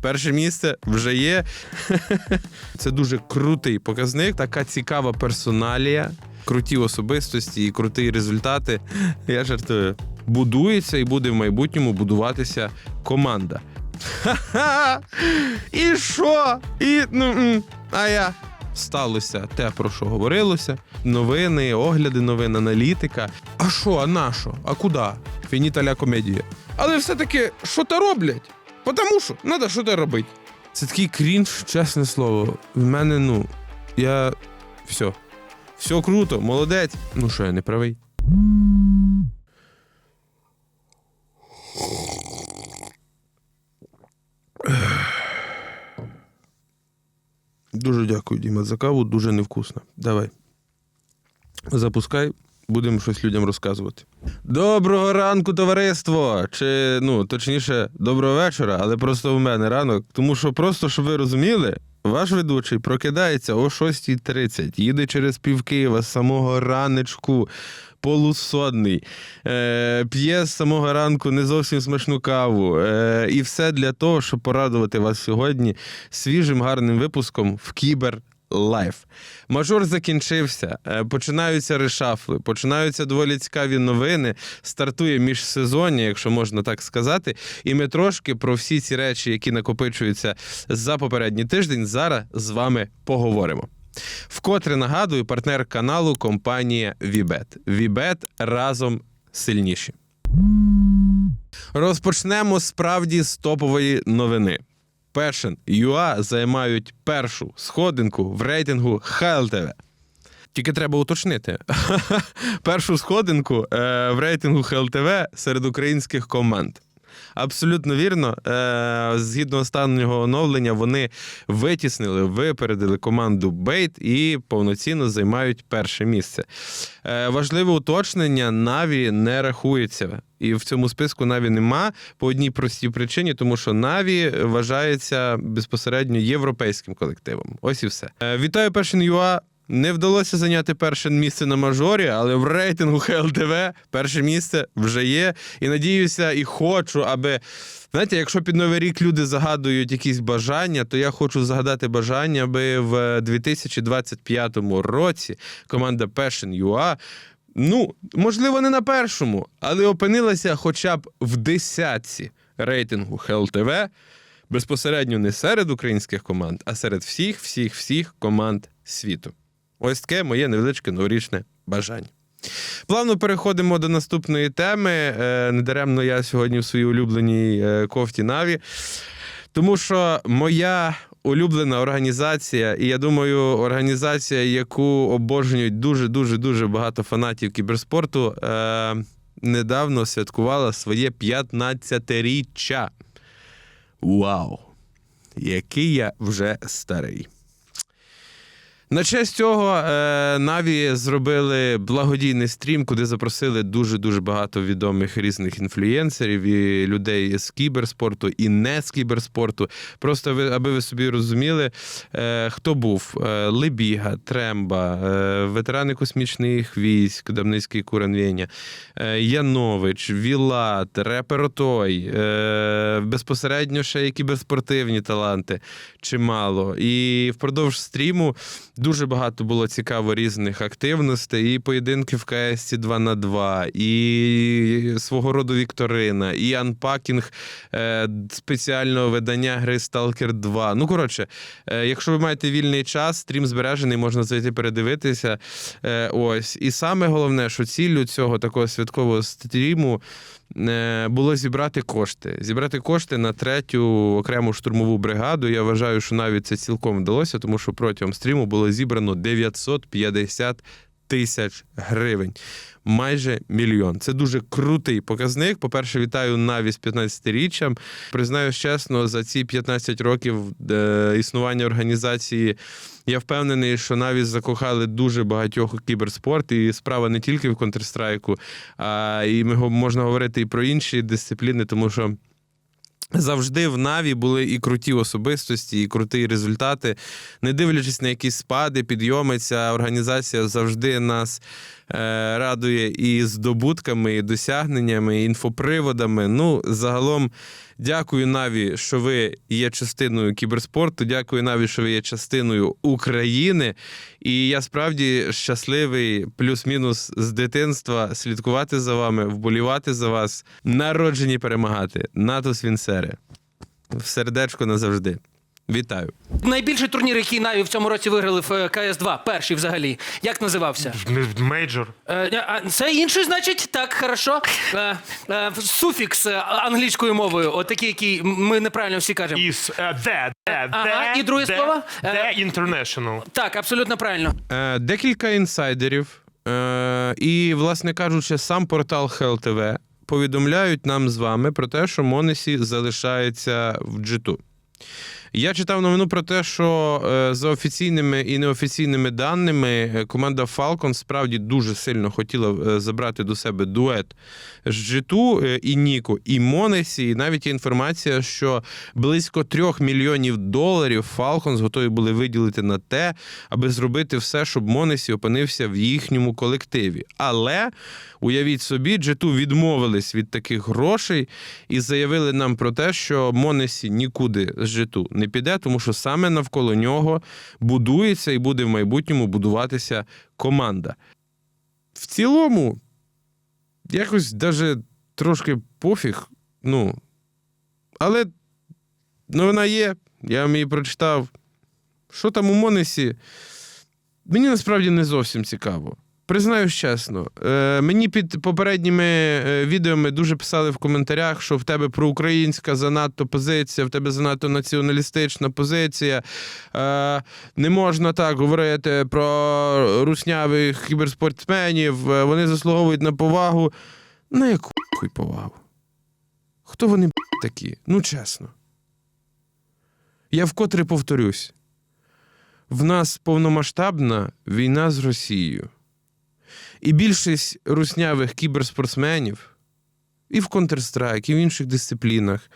Перше місце вже є. Це дуже крутий показник, така цікава персоналія, круті особистості і круті результати. Я жартую. Будується і буде в майбутньому будуватися команда. Ха-ха! І що? І ну, а я. Сталося те, про що говорилося. Новини, огляди новин, аналітика. А що, а на що? А куди? Фініталя комедія. Але все-таки що то роблять? Потому що треба що то робити. Це такий крінж, чесне слово. В мене, ну, я. Все. Все круто, молодець. Ну що, я не правий. Дуже дякую, Діма, за каву. Дуже невкусно. Давай. Запускай, будемо щось людям розказувати. Доброго ранку, товариство! Чи ну, точніше, доброго вечора, але просто в мене ранок. Тому що просто, щоб ви розуміли, ваш ведучий прокидається о 6.30, їде через пів Києва з самого ранечку. Полусонний, е, п'є з самого ранку не зовсім смачну каву. Е, і все для того, щоб порадувати вас сьогодні свіжим гарним випуском в Кібер Лайф. Мажор закінчився, е, починаються решафли, починаються доволі цікаві новини. Стартує міжсезоння, якщо можна так сказати. І ми трошки про всі ці речі, які накопичуються за попередній тиждень, зараз з вами поговоримо. Вкотре нагадую, партнер каналу компанія Вібет. Вібет разом сильніші. Розпочнемо справді з топової новини. Першин ЮА займають першу сходинку в рейтингу HLTV. Тільки треба уточнити. Першу сходинку е, в рейтингу HLTV серед українських команд. Абсолютно вірно. Е, згідно останнього оновлення, вони витіснили, випередили команду Бейт і повноцінно займають перше місце. Е, важливе уточнення: Наві не рахується. І в цьому списку Наві нема по одній простій причині, тому що Наві вважається безпосередньо європейським колективом. Ось і все. Е, вітаю першин ЮА. Не вдалося зайняти перше місце на мажорі, але в рейтингу ХЛТВ перше місце вже є. І надіюся, і хочу, аби. Знаєте, якщо під Новий рік люди загадують якісь бажання, то я хочу загадати бажання, аби в 2025 році команда Passion UA, ну, можливо, не на першому, але опинилася хоча б в десятці рейтингу ХЛТВ, безпосередньо не серед українських команд, а серед всіх, всіх, всіх команд світу. Ось таке моє невеличке новорічне бажання. Плавно переходимо до наступної теми. Е, Недаремно я сьогодні в своїй улюбленій е, кофті Наві. Тому що моя улюблена організація, і я думаю, організація, яку обожнюють дуже дуже дуже багато фанатів кіберспорту, е, недавно святкувала своє 15-річчя. Вау! Який я вже старий. На честь цього е, Наві зробили благодійний стрім, куди запросили дуже дуже багато відомих різних інфлюєнсерів і людей з кіберспорту і не з кіберспорту. Просто ви, аби ви собі розуміли, е, хто був: е, Лебіга, Тремба, ветерани космічних військ, Дамницький Куранвєня, Янович, Вілат, Репер Отой, е, безпосередньо ще і кіберспортивні таланти чимало. І впродовж стріму. Дуже багато було цікаво різних активностей, і поєдинки в КС 2 на 2 і свого роду Вікторина, і анпакінг е, спеціального видання гри Stalker 2. Ну, коротше, е, якщо ви маєте вільний час, стрім збережений, можна зайти передивитися. Е, ось. І саме головне, що ціллю цього такого святкового стріму. Е, Було зібрати кошти. Зібрати кошти на третю окрему штурмову бригаду. Я вважаю, що навіть це цілком вдалося, тому що протягом стріму було зібрано 950 тисяч гривень. Майже мільйон. Це дуже крутий показник. По-перше, вітаю Наві з 15-річчям. Признаюсь чесно, за ці 15 років е, існування організації. Я впевнений, що навіть закохали дуже багатьох у кіберспорт, і справа не тільки в Counter-Strike, а і ми можна говорити і про інші дисципліни, тому що Завжди в Наві були і круті особистості, і круті результати. Не дивлячись на якісь спади, підйоми, ця організація завжди нас е, радує і здобутками, і досягненнями, і інфоприводами. Ну, загалом, дякую Наві, що ви є частиною кіберспорту. Дякую Наві, що ви є частиною України. І я справді щасливий, плюс-мінус з дитинства слідкувати за вами, вболівати за вас, народжені перемагати. Натус Вінсере. В сердечко назавжди. Вітаю. Найбільший турнір, який Наві в цьому році виграли в е, КС-2, перший взагалі. Як називався? Мейджор. Е, а це інший, значить, так, хорошо. Е, е, суфікс е, англійською мовою, отакий, який ми неправильно всі кажемо. Із е, де, де, Ага, і друге де, слово? Де Е, International. Так, абсолютно правильно. Е, декілька інсайдерів, е, і, власне кажучи, сам портал HellTV повідомляють нам з вами про те, що Монесі залишається в джиту. Я читав новину про те, що е, за офіційними і неофіційними даними е, команда Falcon справді дуже сильно хотіла е, забрати до себе дует з Джиту і Ніку, і Монесі. І навіть є інформація, що близько трьох мільйонів доларів Falcons готові були виділити на те, аби зробити все, щоб Монесі опинився в їхньому колективі. Але уявіть собі, Джиту відмовились від таких грошей і заявили нам про те, що Монесі нікуди з Джиту не піде, тому що саме навколо нього будується і буде в майбутньому будуватися команда. В цілому, якось даже трошки пофіг. Ну. Але новина є, я вам її прочитав. Що там у Монесі? Мені насправді не зовсім цікаво. Признаюсь чесно, е, мені під попередніми е, відео дуже писали в коментарях, що в тебе проукраїнська занадто позиція, в тебе занадто націоналістична позиція. Е, не можна так говорити про руснявих кіберспортсменів, вони заслуговують на повагу. На яку хуй повагу? Хто вони такі? Ну, чесно. Я вкотре повторюсь: в нас повномасштабна війна з Росією. І більшість руснявих кіберспортсменів і в Counter-Strike, і в інших дисциплінах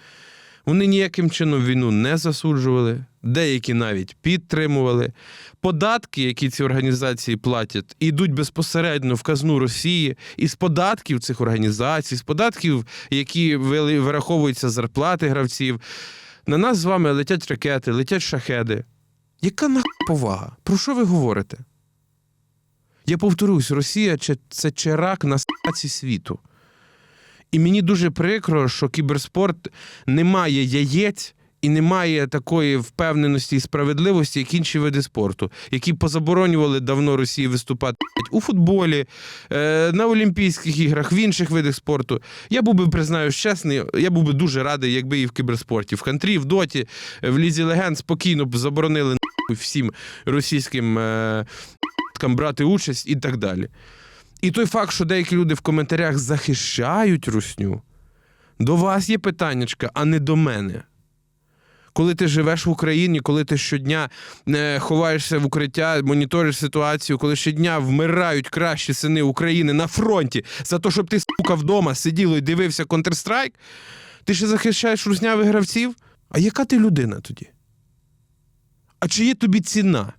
вони ніяким чином війну не засуджували, деякі навіть підтримували. Податки, які ці організації платять, ідуть безпосередньо в казну Росії, і з податків цих організацій, з податків, які вираховуються зарплати гравців. На нас з вами летять ракети, летять шахеди. Яка нахуй повага? Про що ви говорите? Я повторюсь, Росія це, чирак на стаці світу. І мені дуже прикро, що кіберспорт не має яєць і не має такої впевненості і справедливості, як інші види спорту, які позаборонювали давно Росії виступати у футболі, е, на Олімпійських іграх, в інших видах спорту. Я був би, признаюсь чесний, я був би дуже радий, якби і в кіберспорті, в хантрі, в доті, в лізі легенд спокійно б заборонили всім російським. Е, брати участь і так далі. І той факт, що деякі люди в коментарях захищають русню, до вас є питаннячка, а не до мене. Коли ти живеш в Україні, коли ти щодня е, ховаєшся в укриття, моніториш ситуацію, коли щодня вмирають кращі сини України на фронті за те, щоб ти, сука, вдома сиділо і дивився Counter-Strike, ти ще захищаєш руснявих гравців? А яка ти людина тоді? А чи є тобі ціна?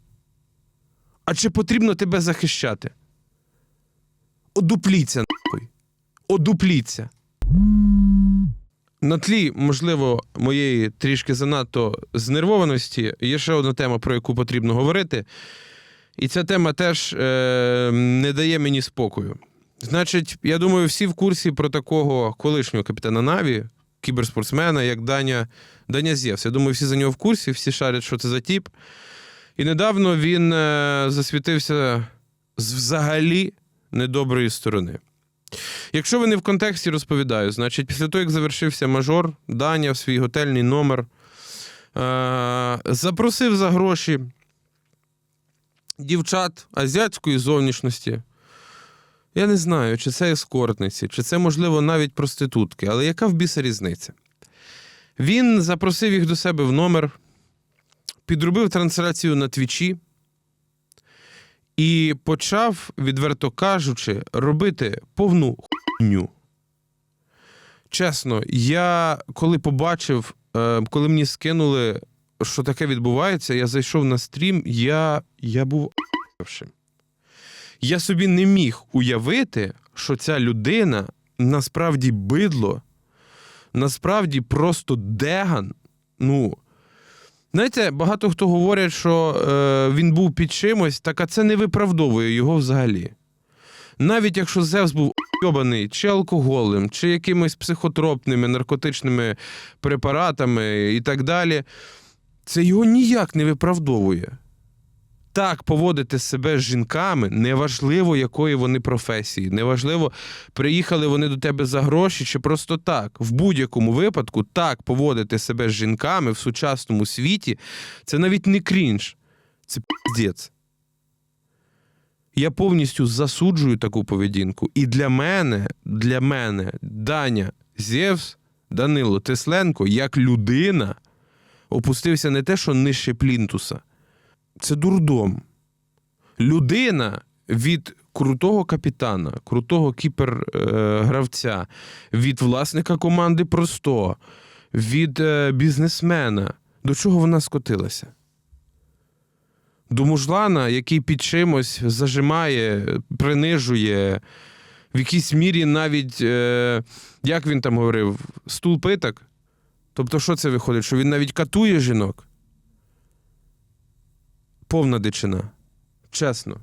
А чи потрібно тебе захищати? Одупліться, нахуй. Одупліться. На тлі, можливо, моєї трішки занадто знервованості є ще одна тема, про яку потрібно говорити. І ця тема теж е, не дає мені спокою. Значить, я думаю, всі в курсі про такого колишнього капітана Наві, кіберспортсмена, як Даня, Даня Зєвс. Я думаю, всі за нього в курсі, всі шарять, що це за тіп. І недавно він е, засвітився з взагалі недоброї сторони. Якщо ви не в контексті розповідаю, значить, після того, як завершився мажор, Даня в свій готельний номер е, запросив за гроші дівчат азіатської зовнішності. Я не знаю, чи це ескортниці, чи це, можливо, навіть проститутки, але яка в біса різниця? Він запросив їх до себе в номер, підробив трансляцію на твічі і почав, відверто кажучи, робити повну хуйню. Чесно, я коли побачив, е, коли мені скинули, що таке відбувається, я зайшов на стрім, я, я був. Я собі не міг уявити, що ця людина насправді бидло, насправді просто деган. Ну, знаєте, багато хто говорять, що е, він був під чимось, так а це не виправдовує його взагалі. Навіть якщо Зевс був об'єбаний чи алкоголем, чи якимись психотропними наркотичними препаратами і так далі, це його ніяк не виправдовує. Так поводити себе з жінками, неважливо, якої вони професії, неважливо, приїхали вони до тебе за гроші чи просто так. В будь-якому випадку так поводити себе з жінками в сучасному світі це навіть не крінж, це піздець. Я повністю засуджую таку поведінку. І для мене, для мене, Даня Зевс, Данило Тесленко, як людина, опустився не те, що нижче плінтуса. Це дурдом. Людина від крутого капітана, крутого кіпер-гравця, від власника команди просто, від е, бізнесмена. До чого вона скотилася? До мужлана, який під чимось зажимає, принижує, в якійсь мірі навіть, е, як він там говорив, стул питок. Тобто, що це виходить? Що він навіть катує жінок? Повна дичина. Чесно.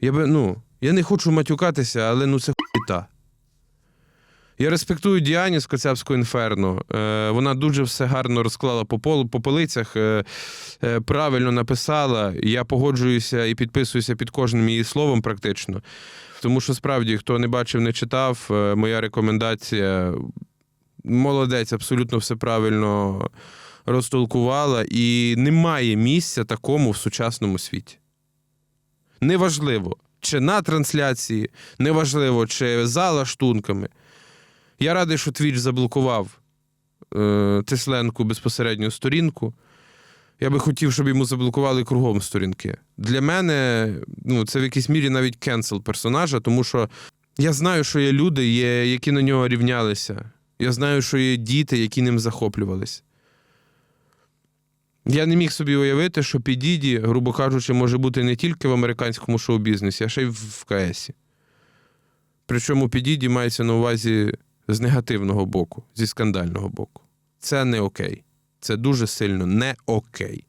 Я би, ну, я не хочу матюкатися, але ну це хуйта. Я респектую Діані з Коцябського інферно. Е, вона дуже все гарно розклала по, полу, по полицях, е, е, правильно написала. Я погоджуюся і підписуюся під кожним її словом, практично. Тому що справді, хто не бачив, не читав, е, моя рекомендація молодець, абсолютно все правильно розтолкувала, і немає місця такому в сучасному світі. Неважливо, чи на трансляції, неважливо, чи за лаштунками. Я радий, що Твіч заблокував е, Тесленку безпосередньо сторінку. Я би хотів, щоб йому заблокували кругом сторінки. Для мене ну, це в якійсь мірі навіть кенсел персонажа, тому що я знаю, що є люди, які на нього рівнялися. Я знаю, що є діти, які ним захоплювалися. Я не міг собі уявити, що Підіді, грубо кажучи, може бути не тільки в американському шоу-бізнесі, а ще й в- КСі. Причому Підіді мається на увазі з негативного боку, зі скандального боку. Це не окей. Це дуже сильно не окей.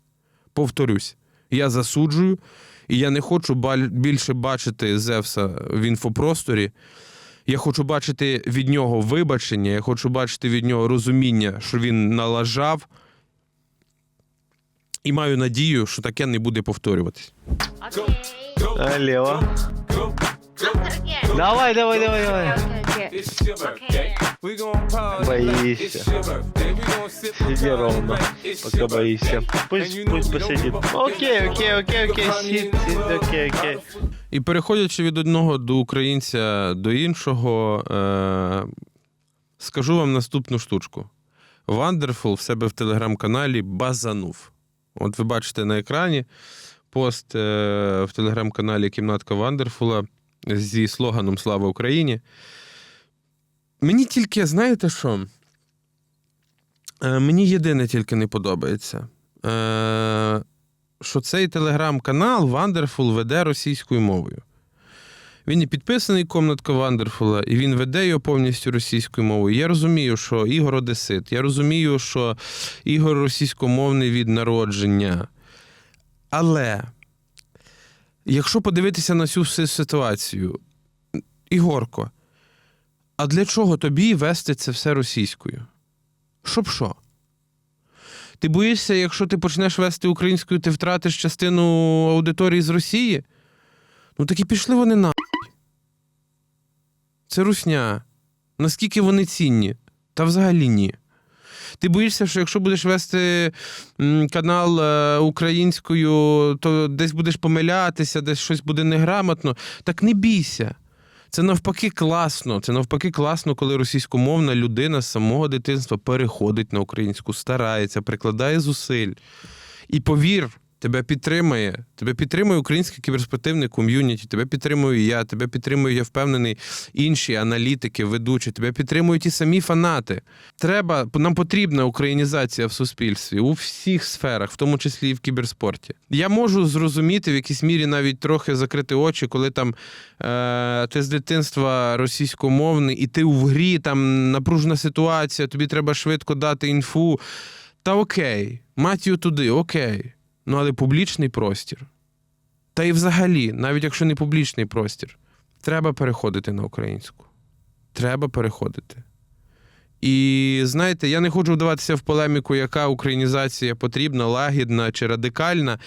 Повторюсь, я засуджую, і я не хочу більше бачити Зевса в інфопросторі. Я хочу бачити від нього вибачення, я хочу бачити від нього розуміння, що він налажав. І маю надію, що таке не буде повторюватись. Окей. Давай, давай, давай, давай. Боишься. Сиди ровно, пока боишься. Пусть, пусть посидит. Окей, окей, окей, окей, сид, сид, окей, окей. І переходячи від одного до українця до іншого, е- скажу вам наступну штучку. Wonderful в себе в телеграм-каналі базанув. От ви бачите на екрані пост е- в телеграм-каналі Кімнатка Вандерфула зі слоганом Слава Україні. Мені тільки, знаєте що? Е, мені єдине тільки не подобається. Е, що цей телеграм-канал Вандерфул веде російською мовою. Він і підписаний комнатка Вандерфула, і він веде його повністю російською мовою. Я розумію, що Ігор Одесит, я розумію, що Ігор російськомовний від народження. Але якщо подивитися на цю ситуацію, Ігорко, а для чого тобі вести це все російською? Щоб що? Ти боїшся, якщо ти почнеш вести українською, ти втратиш частину аудиторії з Росії? Ну так і пішли вони на. Це русня. Наскільки вони цінні? Та взагалі ні. Ти боїшся, що якщо будеш вести канал е, українською, то десь будеш помилятися, десь щось буде неграмотно. Так не бійся. Це навпаки класно. Це навпаки класно, коли російськомовна людина з самого дитинства переходить на українську, старається, прикладає зусиль. І повір, Тебе підтримає, тебе підтримує українське кіберспортивне ком'юніті, тебе підтримую я, тебе підтримую, я впевнений, інші аналітики, ведучі, тебе підтримують і самі фанати. Треба, нам потрібна українізація в суспільстві у всіх сферах, в тому числі і в кіберспорті. Я можу зрозуміти в якійсь мірі навіть трохи закрити очі, коли там е, ти з дитинства російськомовний, і ти в грі, там напружена ситуація, тобі треба швидко дати інфу. Та окей, матію туди, окей. Ну, але публічний простір. Та і взагалі, навіть якщо не публічний простір, треба переходити на українську. Треба переходити. І знаєте, я не хочу вдаватися в полеміку, яка українізація потрібна, лагідна чи радикальна.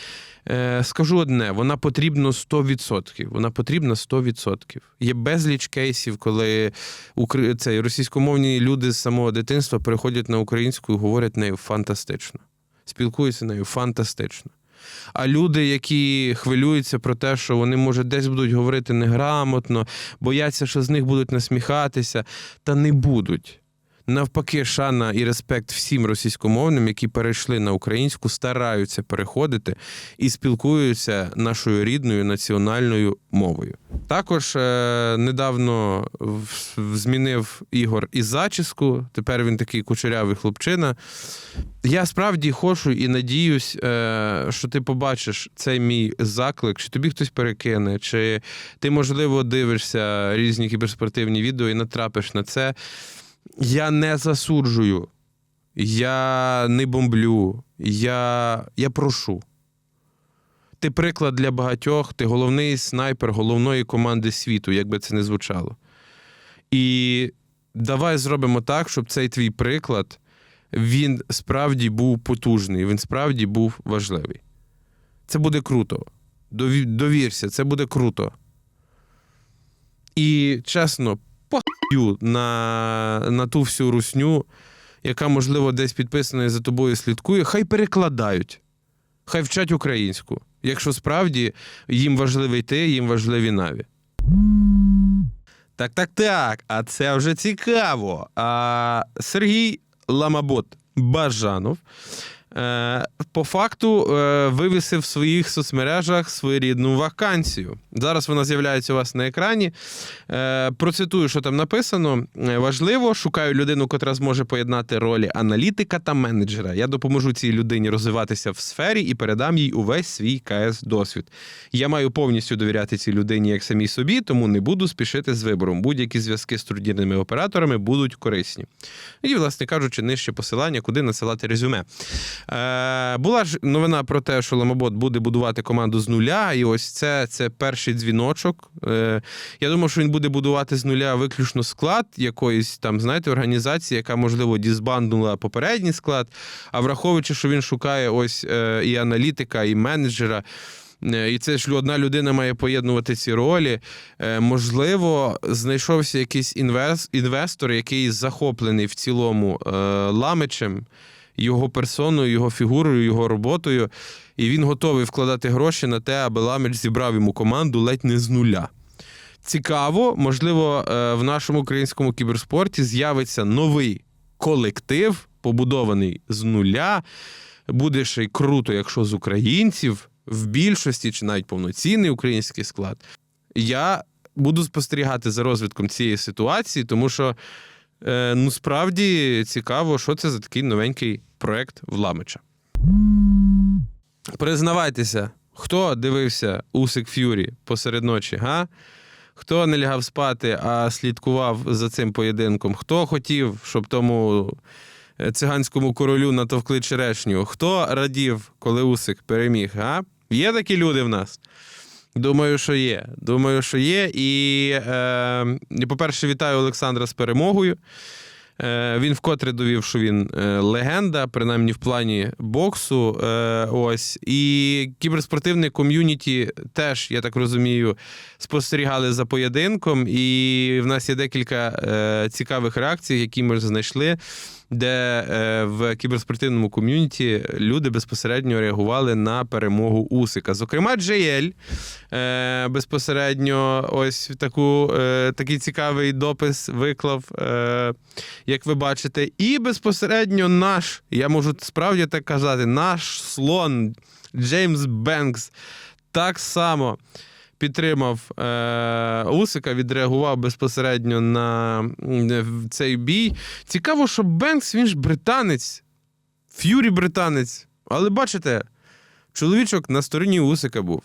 Е, скажу одне: вона потрібна 100%. Вона потрібна 100%. Є безліч кейсів, коли російськомовні люди з самого дитинства переходять на українську і говорять нею фантастично. Спілкуються нею фантастично. А люди, які хвилюються про те, що вони, може, десь будуть говорити неграмотно, бояться, що з них будуть насміхатися, та не будуть. Навпаки, шана і респект всім російськомовним, які перейшли на українську, стараються переходити і спілкуються нашою рідною національною мовою. Також е, недавно змінив Ігор і зачіску. Тепер він такий кучерявий хлопчина. Я справді хочу і надіюсь, е, що ти побачиш цей мій заклик, чи тобі хтось перекине, чи ти, можливо, дивишся різні кіберспортивні відео і натрапиш на це. Я не засуджую, я не бомблю, я, я прошу. Ти приклад для багатьох, ти головний снайпер головної команди світу, як би це не звучало. І давай зробимо так, щоб цей твій приклад він справді був потужний, він справді був важливий. Це буде круто. Довірся, це буде круто. І чесно, похую на, на ту всю русню, яка, можливо, десь підписана і за тобою слідкує, хай перекладають, хай вчать українську. Якщо справді їм важливий ти, їм важливі наві. Так, так, так. А це вже цікаво. А, Сергій Ламабот Бажанов. Е, по факту е, вивісив в своїх соцмережах своєрідну вакансію. Зараз вона з'являється у вас на екрані. Е, процитую, що там написано. Важливо, шукаю людину, котра зможе поєднати ролі аналітика та менеджера. Я допоможу цій людині розвиватися в сфері і передам їй увесь свій КС досвід. Я маю повністю довіряти цій людині як самій собі, тому не буду спішити з вибором. Будь-які зв'язки з трудірними операторами будуть корисні. І, власне кажучи, нижче посилання, куди насилати резюме. Е, була ж новина про те, що Ламабот буде будувати команду з нуля, і ось це, це перший дзвіночок. Е, я думав, що він буде будувати з нуля виключно склад якоїсь там, знаєте, організації, яка, можливо, дізбанднула попередній склад. А враховуючи, що він шукає ось е, і аналітика, і менеджера. І це ж одна людина має поєднувати ці ролі. Можливо, знайшовся якийсь інвестор, який захоплений в цілому ламичем, його персоною, його фігурою, його роботою, і він готовий вкладати гроші на те, аби Ламич зібрав йому команду ледь не з нуля. Цікаво, можливо, е, в нашому українському кіберспорті з'явиться новий колектив, побудований з нуля. Буде ще й круто, якщо з українців в більшості чи навіть повноцінний український склад. Я буду спостерігати за розвитком цієї ситуації, тому що е, ну справді цікаво, що це за такий новенький проект Вламича. Признавайтеся, хто дивився Усик Ф'юрі посеред ночі, га? Хто не лягав спати, а слідкував за цим поєдинком? Хто хотів, щоб тому е, циганському королю натовкли черешню? Хто радів, коли Усик переміг? Га? Є такі люди в нас? Думаю, що є. Думаю, що є. І, е, по-перше, вітаю Олександра з перемогою. Е, він вкотре довів, що він е, легенда, принаймні в плані боксу. Е, ось. І кіберспортивне ком'юніті теж, я так розумію, спостерігали за поєдинком. І в нас є декілька цікавих реакцій, які ми знайшли. Де е, в кіберспортивному ком'юніті люди безпосередньо реагували на перемогу Усика. Зокрема, JL е, безпосередньо ось таку, е, такий цікавий допис виклав, як ви бачите. І безпосередньо наш, я можу справді так казати, наш слон Джеймс Бенкс так само підтримав е, Усика, відреагував безпосередньо на цей бій. Цікаво, що Бенкс, він ж британець, Ф'юрі британець. Але бачите, чоловічок на стороні Усика був.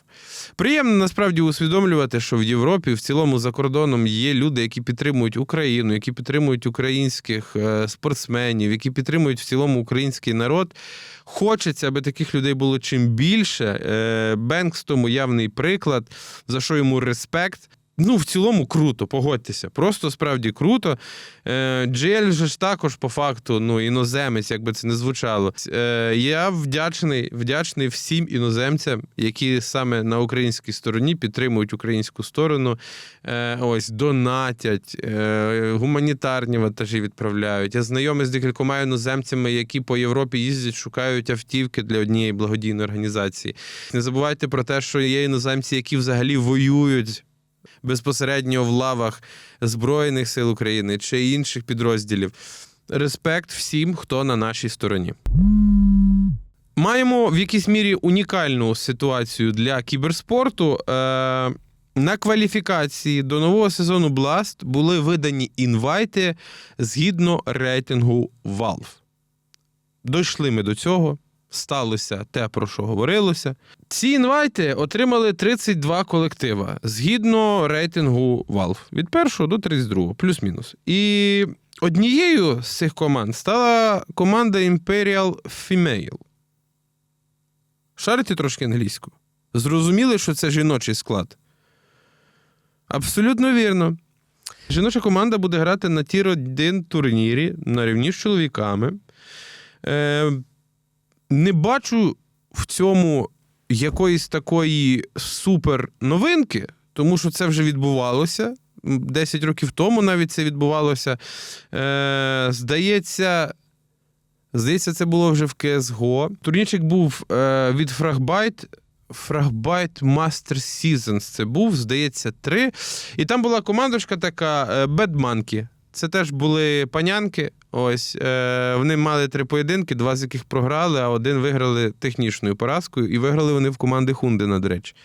Приємно насправді усвідомлювати, що в Європі, в цілому за кордоном є люди, які підтримують Україну, які підтримують українських е, спортсменів, які підтримують в цілому український народ. Хочеться, аби таких людей було чим більше. Е, Бенкс тому явний приклад, за що йому респект. Ну, в цілому круто, погодьтеся. Просто справді круто. GL же ж також по факту ну, іноземець, як би це не звучало. Е, я вдячний, вдячний всім іноземцям, які саме на українській стороні підтримують українську сторону. Е, ось донатять, е, гуманітарні вантажі відправляють. Я знайомий з декількома іноземцями, які по Європі їздять, шукають автівки для однієї благодійної організації. Не забувайте про те, що є іноземці, які взагалі воюють безпосередньо в лавах Збройних сил України чи інших підрозділів. Респект всім, хто на нашій стороні. Маємо в якійсь мірі унікальну ситуацію для кіберспорту. Е, на кваліфікації до нового сезону Blast були видані інвайти згідно рейтингу Valve. Дійшли ми до цього. Сталося те, про що говорилося. Ці інвайти отримали 32 колектива згідно рейтингу Valve від 1 до 32, плюс-мінус. І однією з цих команд стала команда Imperial Female. Шарите трошки англійську. Зрозуміли, що це жіночий склад. Абсолютно вірно. Жіноча команда буде грати на тір 1 турнірі на рівні з чоловіками. Е, не бачу в цьому якоїсь такої супер новинки, тому що це вже відбувалося. М, 10 років тому навіть це відбувалося. Е, здається, здається, це було вже в CSGO. Турнірчик був е, від Fragbyte. Fragbyte Master Seasons це був, здається, три. І там була командочка така е, Monkey. Це теж були панянки. Ось е, вони мали три поєдинки, два з яких програли, а один виграли технічною поразкою, і виграли вони в команди Хундина, до речі.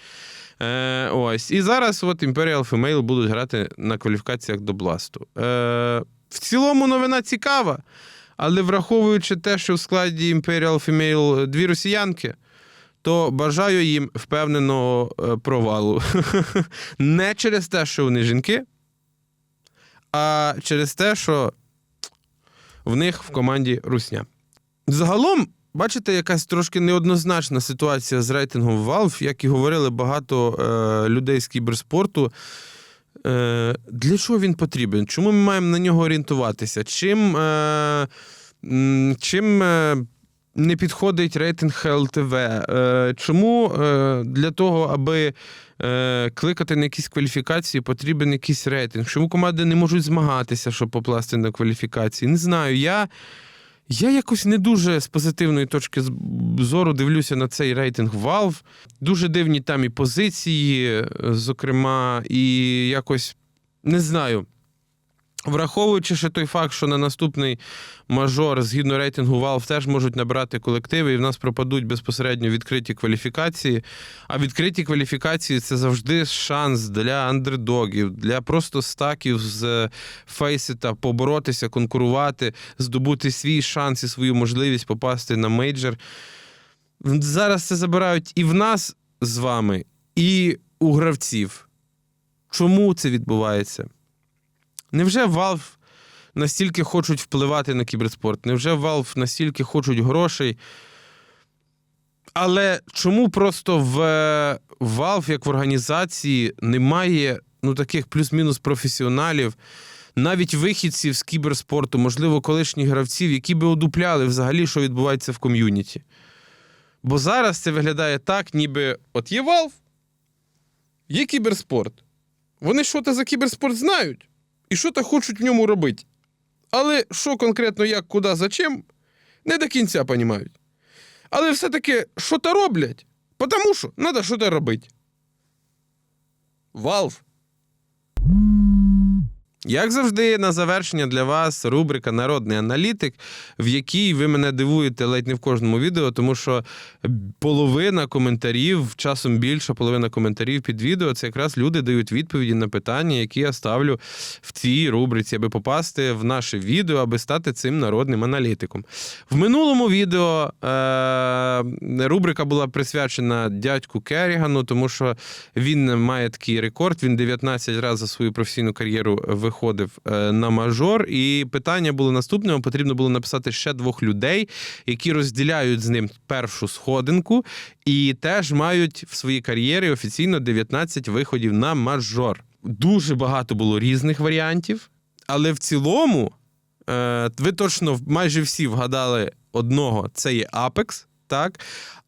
Е, ось. І зараз от Imperial Female будуть грати на кваліфікаціях до Бласту. Е, в цілому новина цікава, але враховуючи те, що в складі Imperial Female дві росіянки, то бажаю їм впевненого е, провалу. Не через те, що вони жінки, а через те, що в них в команді русня. Загалом, бачите, якась трошки неоднозначна ситуація з рейтингом Valve, як і говорили багато е, людей з кіберспорту. Е, для чого він потрібен? Чому ми маємо на нього орієнтуватися? Чим, е, чим е, не підходить рейтинг ЛТВ? Е, чому е, для того, аби е, кликати на якісь кваліфікації, потрібен якийсь рейтинг? Чому команди не можуть змагатися, щоб попласти на кваліфікації? Не знаю. Я, я якось не дуже з позитивної точки зору дивлюся на цей рейтинг Valve. Дуже дивні там і позиції, зокрема, і якось не знаю. Враховуючи ще той факт, що на наступний мажор, згідно рейтингу Valve, теж можуть набрати колективи, і в нас пропадуть безпосередньо відкриті кваліфікації. А відкриті кваліфікації це завжди шанс для андердогів, для просто стаків з фейсита поборотися, конкурувати, здобути свій шанс і свою можливість попасти на мейджор. Зараз це забирають і в нас з вами, і у гравців. Чому це відбувається? Невже Valve настільки хочуть впливати на кіберспорт? Невже Valve настільки хочуть грошей? Але чому просто в е, Valve, як в організації, немає ну, таких плюс-мінус професіоналів, навіть вихідців з кіберспорту, можливо, колишніх гравців, які би одупляли взагалі, що відбувається в ком'юніті? Бо зараз це виглядає так, ніби от є Valve, є кіберспорт. Вони що-то за кіберспорт знають і що-то хочуть в ньому робити. Але що конкретно, як, куди, зачем, не до кінця розуміють. Але все-таки що то роблять, тому що треба щось робити. Valve. Як завжди, на завершення для вас рубрика Народний аналітик, в якій ви мене дивуєте ледь не в кожному відео, тому що половина коментарів, часом більша половина коментарів під відео, це якраз люди дають відповіді на питання, які я ставлю в цій рубриці, аби попасти в наше відео, аби стати цим народним аналітиком. В минулому відео е- рубрика була присвячена дядьку Керігану, тому що він має такий рекорд. Він 19 разів за свою професійну кар'єру виходив е, на мажор. І питання було наступне: потрібно було написати ще двох людей, які розділяють з ним першу сходинку, і теж мають в своїй кар'єрі офіційно 19 виходів на мажор. Дуже багато було різних варіантів, але в цілому е, ви точно майже всі вгадали одного: це є Apex, так?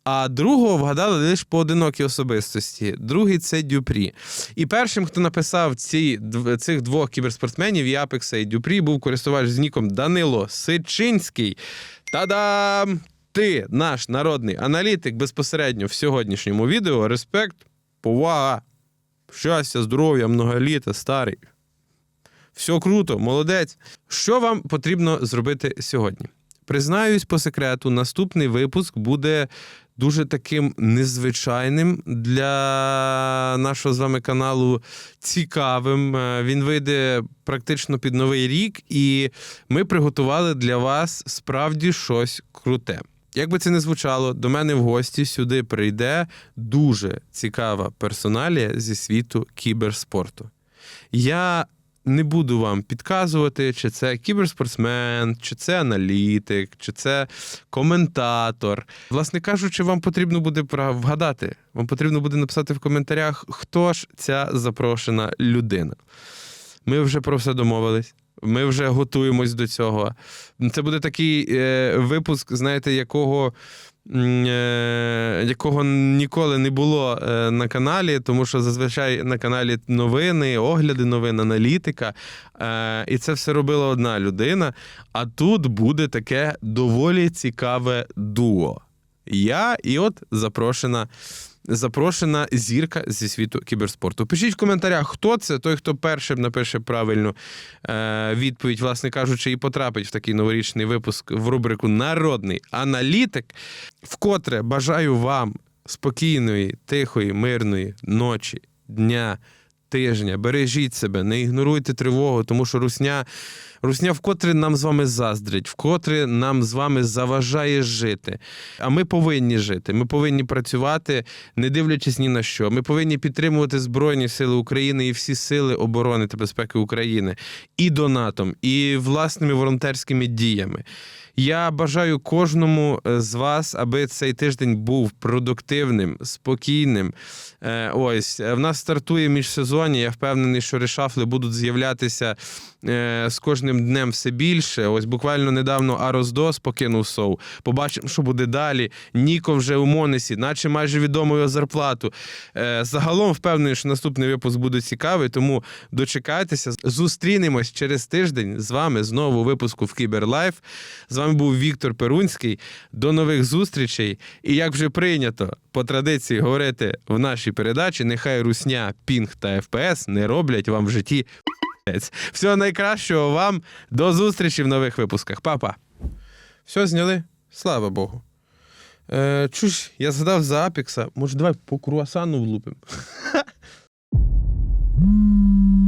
А другого вгадали лише поодинокі особистості. Другий це Дюпрі. І першим, хто написав ці, цих двох кіберспортсменів, і Апекса і Дюпрі, був користувач з ніком Данило Сичинський. Та-дам! Ти, наш народний аналітик, безпосередньо в сьогоднішньому відео. Респект, повага, щастя, здоров'я, многоліта, старий. Все круто, молодець. Що вам потрібно зробити сьогодні? Признаюсь по секрету, наступний випуск буде дуже таким незвичайним для нашого з вами каналу цікавим. Е, Він вийде практично під новий рік, і ми приготували для вас справді щось круте. Як би це не звучало, до мене в гості сюди прийде дуже цікава персоналія зі світу кіберспорту. Я не буду вам підказувати, чи це кіберспортсмен, чи це аналітик, чи це коментатор. Власне кажучи, вам потрібно буде вгадати. Вам потрібно буде написати в коментарях, хто ж ця запрошена людина. Ми вже про все домовились. Ми вже готуємось до цього. Це буде такий е, випуск, знаєте, якого, якого ніколи не було е, на каналі, тому що зазвичай на каналі новини, огляди новин, аналітика. Е, і це все робила одна людина. А тут буде таке доволі цікаве дуо. Я і от запрошена запрошена зірка зі світу кіберспорту. Пишіть в коментарях, хто це, той, хто першим напише правильну е, відповідь, власне кажучи, і потрапить в такий новорічний випуск в рубрику Народний аналітик. Вкотре бажаю вам спокійної, тихої, мирної ночі, дня. Тижня, бережіть себе, не ігноруйте тривогу, тому що русня, русня вкотре нам з вами заздрить, вкотре нам з вами заважає жити. А ми повинні жити. Ми повинні працювати, не дивлячись ні на що. Ми повинні підтримувати Збройні Сили України і всі сили оборони та безпеки України і донатом, і власними волонтерськими діями. Я бажаю кожному е, з вас, аби цей тиждень був продуктивним, спокійним. Е, Ось е, в нас стартує міжсезоння. Я впевнений, що решафли будуть з'являтися з кожним днем все більше. Ось буквально недавно Арос покинув Соу. Побачимо, що буде далі. Ніко вже у Монесі, наче майже відомо його зарплату. Е, Загалом впевнений, що наступний випуск буде цікавий, тому дочекайтеся. Зустрінемось через тиждень з вами знову у випуску в Кіберлайф. З вами був Віктор Перунський. До нових зустрічей. І як вже прийнято по традиції говорити в нашій передачі, нехай русня, пінг та ФПС не роблять вам в житті. Всього найкращого вам. До зустрічі в нових випусках. Па-па. Все зняли? Слава Богу. Е, чуш, я згадав за Апікса. Може, давай по круасану влупим.